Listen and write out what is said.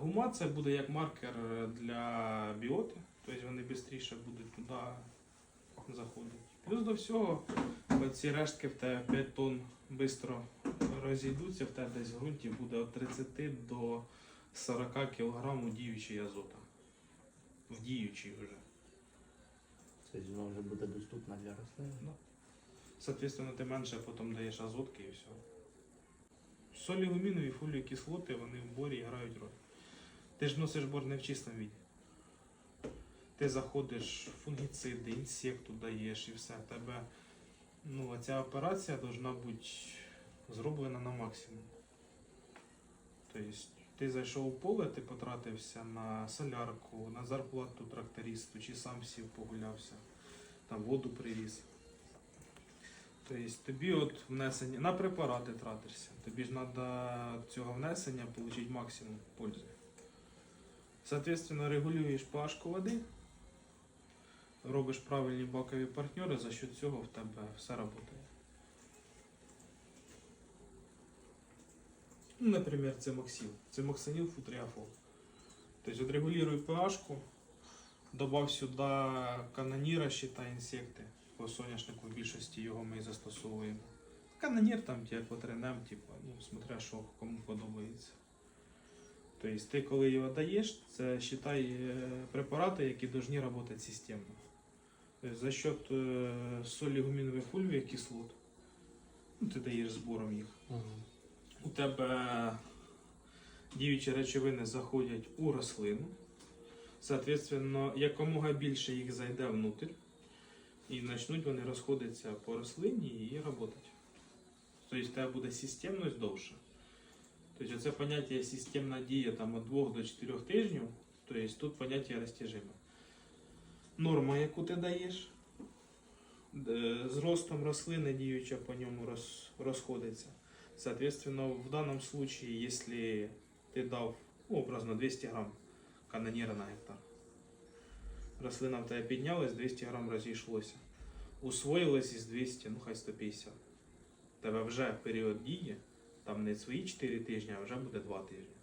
гума це буде як маркер для біоти, тобто вони швидше будуть туди заходити. Плюс до всього, ці рештки в тебе 5 тонн швидко розійдуться, в тебе десь в ґрунті буде від 30 до 40 кг діючої азота. В діючій вже. Це воно вже буде доступно для рослин. Соответственно, ти менше потім даєш азотки і все. Солі гумінові, фолію кислоти, вони в борі грають роль. Ти ж носиш бор не в чистому віді. Ти заходиш, фунгіциди, інсекту даєш і все. Тебе, ну, ця операція повинна бути зроблена на максимум. Тобто, ти зайшов у поле, ти потратився на солярку, на зарплату трактористу, чи сам сів погулявся, там воду привіз. Тобто тобі от внесення на препарати тратишся. Тобі ж треба цього внесення отримати максимум пользи. Соответственно, регулюєш pH води, робиш правильні бакові партнери, за що цього в тебе все працює. Ну, наприклад, це Максил. Це Максанил футриафол. Тобто отрегулируй pH, добав сюди каноніра, щита інсекти. По соняшнику в більшості його ми і застосовуємо. Канонір там ті, потренем, типу, ну, смотря що кому подобається. Тобто ти коли його даєш, це считай е, препарати, які повинні працювати системно. За счет е, солі гумінових фульвів кислот, ну, ти даєш збором їх. У тебе діючі речовини заходять у рослину. Соответственно, якомога більше їх зайде внутрь, і почнуть вони розходитися по рослині і працювати. Тобто в тебе буде системність довше. Тобто це поняття системна дія там, від 2 до 4 тижнів, тобто тут поняття розтяжиме. Норма, яку ти даєш, де- з ростом рослини діюча по ньому роз, розходиться. Соответственно, в данном случае, если ты дав ну, образно 200 грам канонера на гектар, рослина в тебе піднялась, 200 грам розійшлося. Усвоїлось із 200, ну хай 150. В тебе вже період дії, там не свої 4 тижні, а вже буде 2 тижні.